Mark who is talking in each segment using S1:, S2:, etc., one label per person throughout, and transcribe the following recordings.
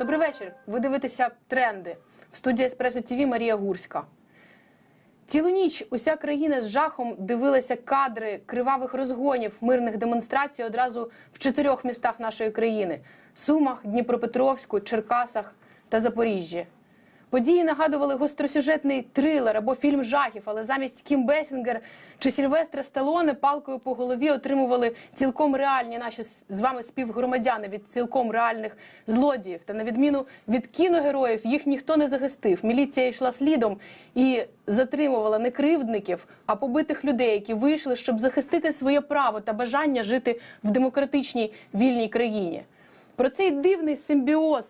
S1: Добрий вечір. Ви дивитеся тренди в студії Еспресо ТВ Марія Гурська. Цілу ніч уся країна з жахом дивилася кадри кривавих розгонів мирних демонстрацій одразу в чотирьох містах нашої країни: Сумах, Дніпропетровську, Черкасах та Запоріжжі. Події нагадували гостросюжетний трилер або фільм жахів, але замість Кім Бесінгер чи Сільвестра Сталоне палкою по голові отримували цілком реальні наші з вами співгромадяни від цілком реальних злодіїв. Та на відміну від кіногероїв їх ніхто не захистив. Міліція йшла слідом і затримувала не кривдників, а побитих людей, які вийшли, щоб захистити своє право та бажання жити в демократичній вільній країні. Про цей дивний симбіоз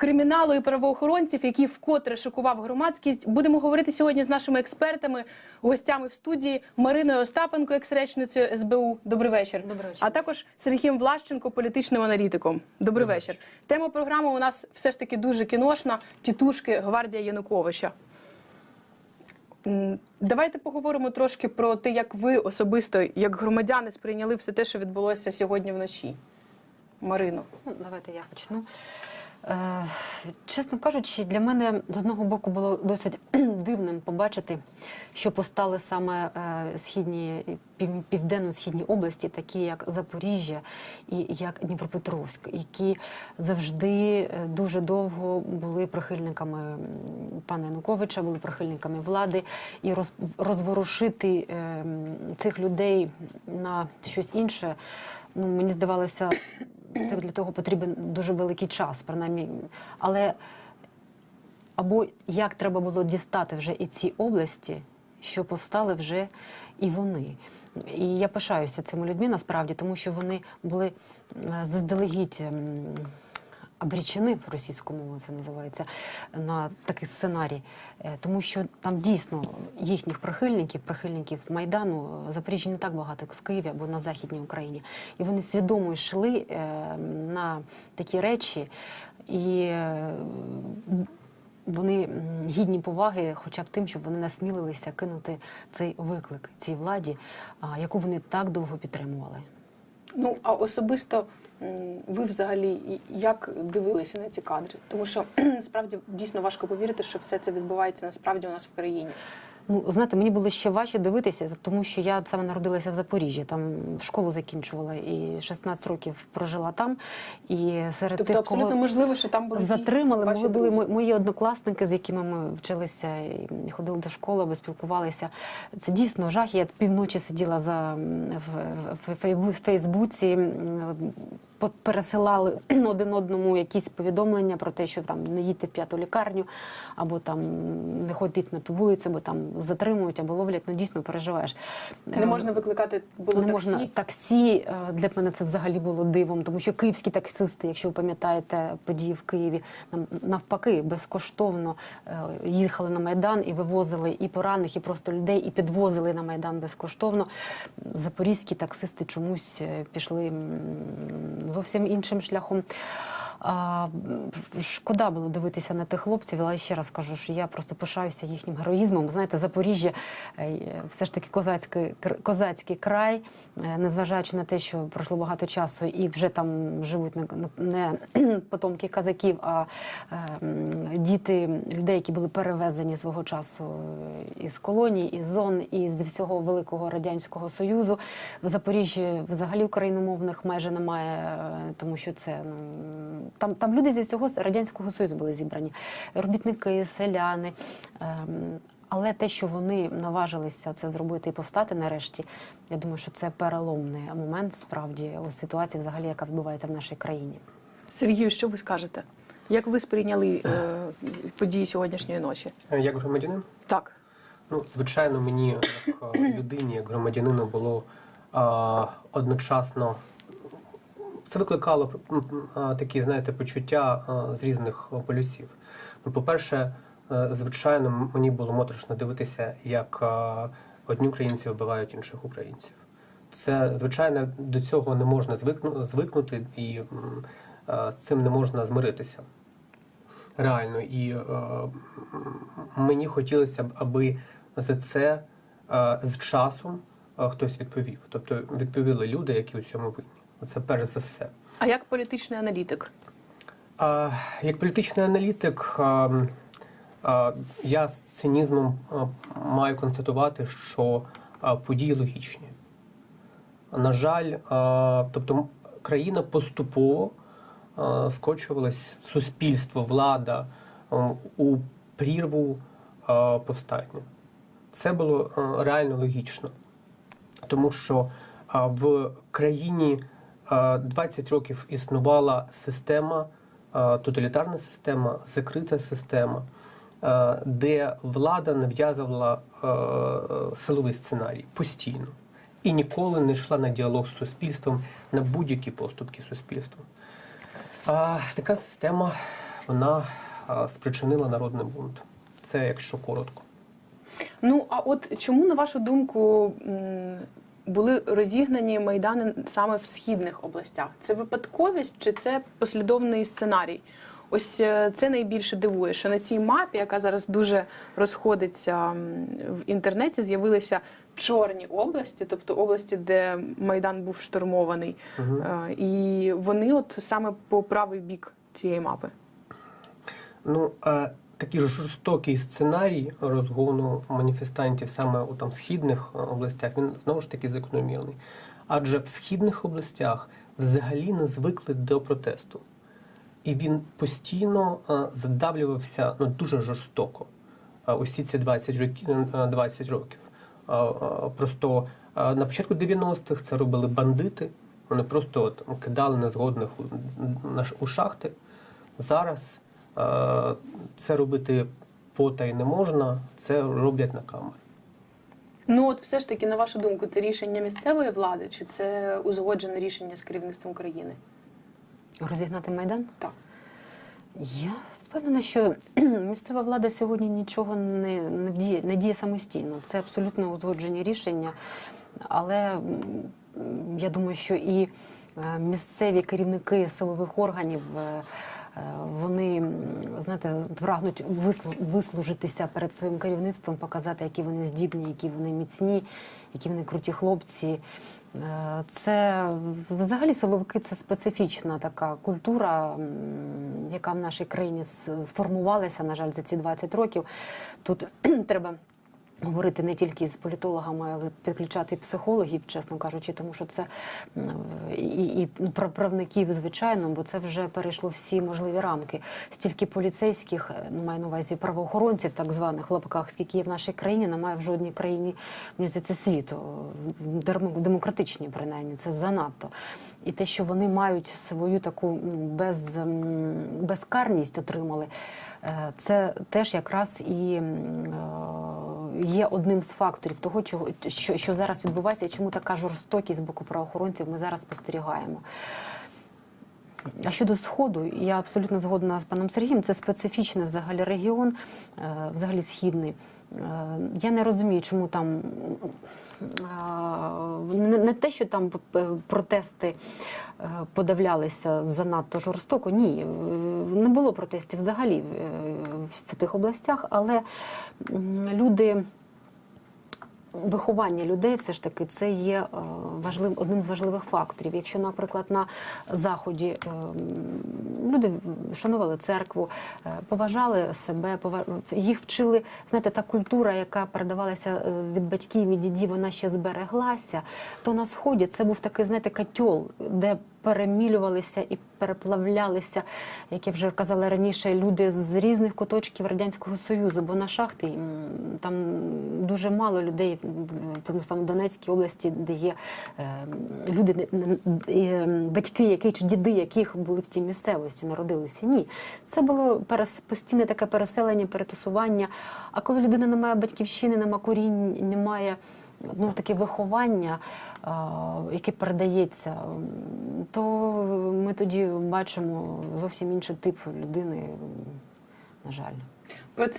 S1: криміналу і правоохоронців, який вкотре шокував громадськість. Будемо говорити сьогодні з нашими експертами, гостями в студії Мариною Остапенко, екс-речницею СБУ. Добрий вечір.
S2: Добрий вечір.
S1: А також Сергієм Влащенко, політичним аналітиком. Добрий вечір. Тема програми у нас все ж таки дуже кіношна. Тітушки Гвардія Януковича. Давайте поговоримо трошки про те, як ви особисто, як громадяни, сприйняли все те, що відбулося сьогодні вночі. Марино.
S2: Ну, давайте я почну. Е, чесно кажучи, для мене з одного боку було досить дивним побачити, що постали саме е, східні пів- південно-східні області, такі як Запоріжжя і як Дніпропетровськ, які завжди е, дуже довго були прихильниками пана Януковича, були прихильниками влади, і роз, розворушити цих людей на щось інше. Ну, мені здавалося, це для того потрібен дуже великий час, принаймні. Але або як треба було дістати вже і ці області, що повстали вже і вони. І я пишаюся цими людьми насправді, тому що вони були е, заздалегідь. Обрічені по російському мову це називається на такий сценарій, Е, тому що там дійсно їхніх прихильників, прихильників майдану в Запоріжжі не так багато, як в Києві або на західній Україні, і вони свідомо йшли е, на такі речі, і е, вони гідні поваги, хоча б тим, щоб вони насмілилися кинути цей виклик цій владі, яку вони так довго підтримували.
S1: Ну а особисто ви взагалі як дивилися на ці кадри? Тому що насправді дійсно важко повірити, що все це відбувається насправді у нас в країні.
S2: Ну, знаєте, мені було ще важче дивитися, тому що я саме народилася в Запоріжжі, там школу закінчувала і 16 років прожила там. І серед
S1: Тобто
S2: тих,
S1: абсолютно
S2: кого
S1: можливо, що там були
S2: затримали,
S1: ваші
S2: були,
S1: друзі.
S2: мої однокласники, з якими ми вчилися і ходили до школи, або спілкувалися. Це дійсно жах. Я півночі сиділа за в, в, в в Фейсбуці. Пересилали один одному якісь повідомлення про те, що там не їдьте в п'яту лікарню, або там не ходіть на ту вулицю, бо там затримують або ловлять. Ну дійсно переживаєш.
S1: Не можна викликати було
S2: Не
S1: таксі.
S2: можна таксі е, для мене це взагалі було дивом, тому що київські таксисти, якщо ви пам'ятаєте події в Києві, нам навпаки безкоштовно е, їхали на майдан і вивозили і поранених, і просто людей, і підвозили на майдан безкоштовно. Запорізькі таксисти чомусь е, пішли зовсім іншим шляхом. А, шкода було дивитися на тих хлопців, але ще раз кажу, що я просто пишаюся їхнім героїзмом. Знаєте, Запоріжжя е, все ж таки козацький, козацький край, е, незважаючи на те, що пройшло багато часу і вже там живуть не, потомки казаків, а е, діти людей, які були перевезені свого часу е, із колоній, із зон, із всього великого радянського союзу. В Запоріжжі взагалі україномовних майже немає, е, тому що це ну там, там люди зі всього радянського союзу були зібрані, робітники, селяни. Ем, але те, що вони наважилися це зробити і повстати нарешті, я думаю, що це переломний момент справді у ситуації, взагалі, яка відбувається в нашій країні.
S1: Сергію, що ви скажете? Як ви сприйняли е, події сьогоднішньої ночі?
S3: Е, Як громадянин?
S1: Так.
S3: Ну, звичайно, мені як е, людині, як громадянину було а, одночасно. Це викликало такі, знаєте, почуття з різних полюсів. Ну, по-перше, е, звичайно, мені було моторошно дивитися, як одні українці вбивають інших українців. Це, звичайно, до цього не можна звикнути і з цим не можна змиритися. Реально. І е, мені хотілося б, аби за це е, з часом хтось відповів. Тобто відповіли люди, які у цьому винні. Це перш за все.
S1: А як політичний аналітик?
S3: А, Як політичний аналітик, а, а, я з цинізмом маю констатувати, що події логічні. На жаль, а, тобто країна поступово а, скочувалась, суспільство, влада а, у прірву а, повстання. Це було а, реально логічно, тому що а, в країні 20 років існувала система, тоталітарна система, закрита система, де влада нав'язувала силовий сценарій постійно і ніколи не йшла на діалог з суспільством, на будь-які поступки суспільства. Така система вона спричинила народний бунт. Це якщо коротко.
S1: Ну а от чому, на вашу думку, були розігнані майдани саме в східних областях? Це випадковість чи це послідовний сценарій? Ось е, це найбільше дивує, що на цій мапі, яка зараз дуже розходиться в інтернеті, з'явилися чорні області, тобто області, де майдан був штурмований. Е, і вони от саме по правий бік цієї мапи.
S3: Ну, е, такий жорстокий сценарій розгону маніфестантів саме у там східних е, областях, він знову ж таки закономірний. Адже в східних областях взагалі не звикли до протесту. І він постійно е, задавлювався ну, дуже жорстоко. е, Усі ці 20 років. 20 років. Просто на початку 90-х це робили бандити. Вони просто от кидали незгодних у- шахти. Зараз це робити потай не можна, це роблять на камери.
S1: Ну от все ж таки, на вашу думку, це рішення місцевої влади, чи це узгоджене рішення з керівництвом країни?
S2: Розігнати майдан?
S1: Так.
S2: Я впевнена, що місцева влада сьогодні нічого не, не, діє, не діє самостійно. Це абсолютно узгоджені рішення. Але я думаю, що і е, місцеві керівники силових органів. Е, Вони знаєте, прагнуть вислу- вислужитися перед своїм керівництвом, показати, які вони здібні, які вони міцні, які вони круті хлопці. Е, Це взагалі силовики це специфічна така культура, яка в нашій країні сформувалася, на жаль, за ці 20 років. Тут треба. Говорити не тільки з політологами, але підключати психологів, чесно кажучи, тому що це і, і про правників, звичайно, бо це вже перейшло всі можливі рамки. Стільки поліцейських, е, ну маю на увазі правоохоронців, так званих в лапках, скільки є в нашій країні, немає в жодній країні здається, світу, демократичній принаймні, це занадто. І те, що вони мають свою таку ну, без, безкарність отримали, е, це теж якраз і є одним з факторів того, чого що, що зараз відбувається, чому така жорстокість з боку правоохоронців ми зараз спостерігаємо. А щодо сходу, я абсолютно згодна з паном Сергієм. Це специфічний взагалі регіон, е, взагалі східний. Е, Я не розумію, чому там е, не те, що там протести подавлялися занадто жорстоко. Ні, не було протестів взагалі в тих областях, але люди. Виховання людей все ж таки це є е, важлив, одним з важливих факторів. Якщо, наприклад, на заході е, люди шанували церкву, е, поважали себе, їх вчили, знаєте, та культура, яка передавалася від батьків і дідів, вона ще збереглася. То на сході це був такий, знаєте, котел, де перемілювалися і переплавлялися, як я вже казала раніше, люди з різних куточків радянського союзу. Бо на шахти там дуже мало людей в тому самому Донецькій області, де є е, люди, батьки, які чи діди, яких були в тій місцевості, народилися. Ні, це було постійне таке переселення, перетасування. А коли людина не має батьківщини, нема корінь, немає ну, таке виховання, яке передається, то ми тоді бачимо зовсім інший тип людини, на жаль.
S1: Про це